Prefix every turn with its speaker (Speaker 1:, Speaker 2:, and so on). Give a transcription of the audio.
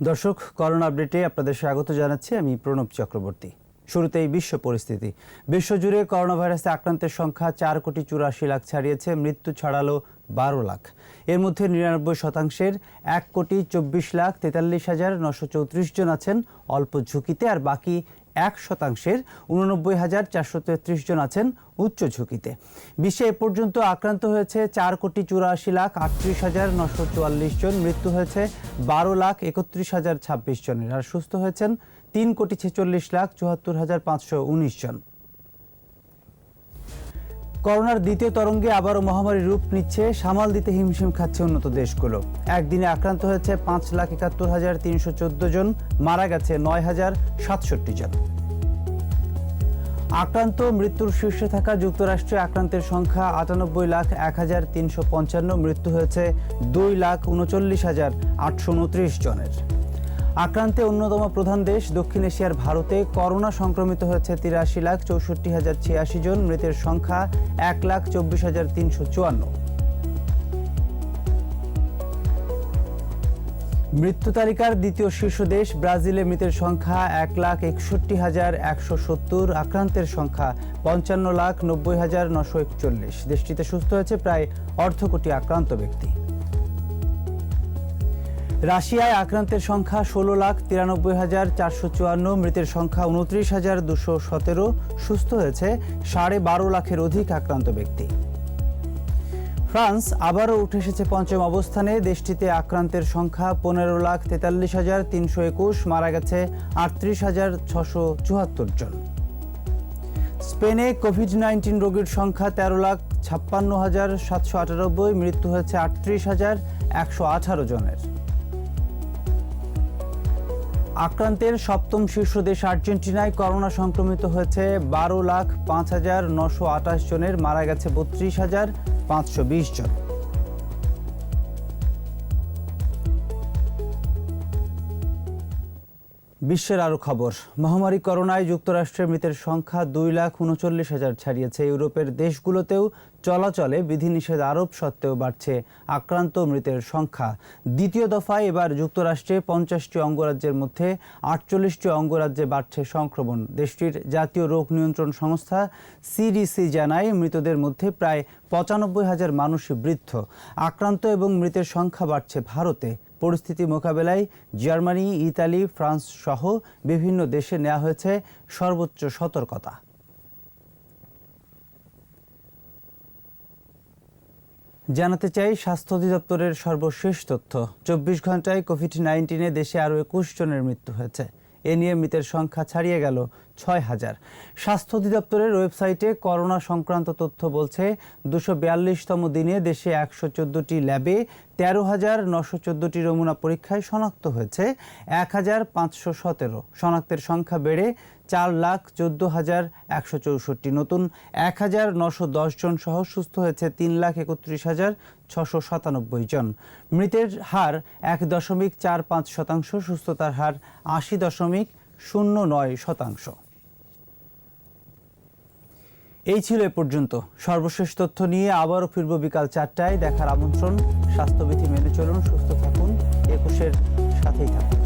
Speaker 1: দর্শক, করোনা আপডেটে আপনাদের স্বাগত জানাচ্ছি আমি প্রণব চক্রবর্তী। শুরুতেই বিশ্ব পরিস্থিতি। বিশ্বজুড়ে করোনা ভাইরাসে আক্রান্তের সংখ্যা চার কোটি চুরাশি লাখ ছাড়িয়েছে, মৃত্যু ছাড়ালো বারো লাখ। এর মধ্যে নিরানব্বই শতাংশের এক কোটি চব্বিশ লাখ তেতাল্লিশ হাজার নশো চৌত্রিশ জন আছেন, অল্প ঝুঁকিতে, আর বাকি এক শতাংশের উননব্বই হাজার চারশো তেত্রিশ জন আছেন উচ্চ ঝুঁকিতে। বিশ্বে এ পর্যন্ত আক্রান্ত হয়েছে চার কোটি চুরাশি লাখ আটত্রিশ হাজার নশো চুয়াল্লিশ জন, মৃত্যু হয়েছে বারো লাখ একত্রিশ হাজার ছাব্বিশ জনের, আর সুস্থ হয়েছেন তিন কোটি ছেচল্লিশ লাখ চুয়াত্তর হাজার পাঁচশো উনিশ জন। করোনার দ্বিতীয় তরঙ্গে আবারও মহামারী রূপ নিচ্ছে, সামাল দিতে হিমশিম খাচ্ছে উন্নত দেশগুলো। একদিনে আক্রান্ত হয়েছে পাঁচ লাখ একাত্তর হাজার তিনশো চোদ্দ জন, মারা গেছে নয় হাজার সাতষট্টি জন। আক্রান্ত মৃত্যুর শীর্ষে থাকা যুক্তরাষ্ট্রে আক্রান্তের সংখ্যা আটানব্বই লাখ এক হাজার তিনশো পঞ্চান্ন, মৃত্যু হয়েছে দুই লাখ উনচল্লিশ হাজার আটশো উনত্রিশ জনের। আক্রান্তে অন্যতম প্রধান দেশ দক্ষিণ এশিয়ার ভারতে করোনা সংক্রমিত হয়েছে তিরাশি লাখ চৌষট্টি হাজার ছিয়াশি জন, মৃতের সংখ্যা এক লাখ চব্বিশ হাজার তিনশো চুয়ান্ন। মৃত্যু তালিকার দ্বিতীয় শীর্ষ দেশ ব্রাজিলে মৃতের সংখ্যা এক লাখ একষট্টি হাজার একশো সত্তর, আক্রান্তের সংখ্যা পঞ্চান্ন লাখ নব্বই হাজার নশো একচল্লিশ। দেশটিতে সুস্থ হয়েছে প্রায় অর্ধ কোটি আক্রান্ত ব্যক্তি। রাশিয়ায় আক্রান্তের সংখ্যা ষোলো লাখ তিরানব্বই হাজার চারশো চুয়ান্ন, মৃতের সংখ্যা উনত্রিশ হাজার দুশো সতেরো। সুস্থ হয়েছে সাড়ে বারো লাখের অধিক আক্রান্ত ব্যক্তি। ফ্রান্স আবারও উঠে এসেছে পঞ্চম অবস্থানে। দেশটিতে আক্রান্তের সংখ্যা পনেরো লাখ তেতাল্লিশ হাজার তিনশো একুশ, মারা গেছে আটত্রিশ হাজার ছশো চুয়াত্তর জন। স্পেনে কোভিড নাইন্টিন রোগীর সংখ্যা তেরো লাখ ছাপ্পান্ন হাজার সাতশো আটানব্বই, মৃত্যু হয়েছে আটত্রিশ হাজার একশো আঠারো জনের। আক্রান্তের সপ্তম শীর্ষ দেশ আর্জেন্টিনায় করোনা সংক্রমিত হয়েছে বারো লাখ পাঁচ হাজার নশো আঠাশ জনের, মারা গেছে বত্রিশ হাজার পাঁচশো বিশ জন। বিশ্বের আরও খবর। মহামারী করোনায় যুক্তরাষ্ট্রের মৃতের সংখ্যা দুই লাখ উনচল্লিশ হাজার ছাড়িয়েছে। ইউরোপের দেশগুলোতেও চলাচলে বিধিনিষেধ আরোপ সত্ত্বেও বাড়ছে আক্রান্ত মৃতের সংখ্যা। দ্বিতীয় দফায় এবার যুক্তরাষ্ট্রে পঞ্চাশটি অঙ্গরাজ্যের মধ্যে আটচল্লিশটি অঙ্গরাজ্যে বাড়ছে সংক্রমণ। দেশটির জাতীয় রোগ নিয়ন্ত্রণ সংস্থা সিডিসি জানায়, মৃতদের মধ্যে প্রায় পঁচানব্বই হাজার মানুষই বৃদ্ধ। আক্রান্ত এবং মৃতের সংখ্যা বাড়ছে ভারতে। পরিস্থিতি মোকাবেলায় জার্মানি, ইতালি, ফ্রান্স সহ বিভিন্ন দেশে নেওয়া হয়েছে সর্বোচ্চ সতর্কতা। জানাতে চাই স্বাস্থ্য অধিদপ্তরের সর্বশেষ তথ্য। চব্বিশ ঘন্টায় কোভিড নাইন্টিনে দেশে আরও একুশ জনের মৃত্যু হয়েছে। এ নিয়ে মৃতের সংখ্যা ছাড়িয়ে গেল ছয় হাজার। স্বাস্থ্য অধিদপ্তরের ওয়েবসাইটে করোনা সংক্রান্ত তথ্য বলছে, দুশো বিয়াল্লিশতম দিনে দেশে একশো চোদ্দোটি ল্যাবে তেরো হাজার নশো চোদ্দোটি নমুনা পরীক্ষায় শনাক্ত হয়েছে, এক হাজার পাঁচশো সতেরো। শনাক্তের সংখ্যা বেড়ে চার লাখ চোদ্দ হাজার একশো চৌষট্টি। নতুন এক হাজার নশো দশ জন সহ সুস্থ হয়েছে তিন লাখ একত্রিশ হাজার ছশো সাতানব্বই জন। মৃতের হার এক দশমিক চার পাঁচ শতাংশ, সুস্থতার হার আশি দশমিক শূন্য নয় শতাংশ। এই ছিল এ পর্যন্ত। সর্বশেষ তথ্য নিয়ে আবারও ফিরব বিকাল চারটায়। দেখার আমন্ত্রণ। স্বাস্থ্যবিধি মেনে চলুন, সুস্থ থাকুন। একুশের সাথেই থাকুন।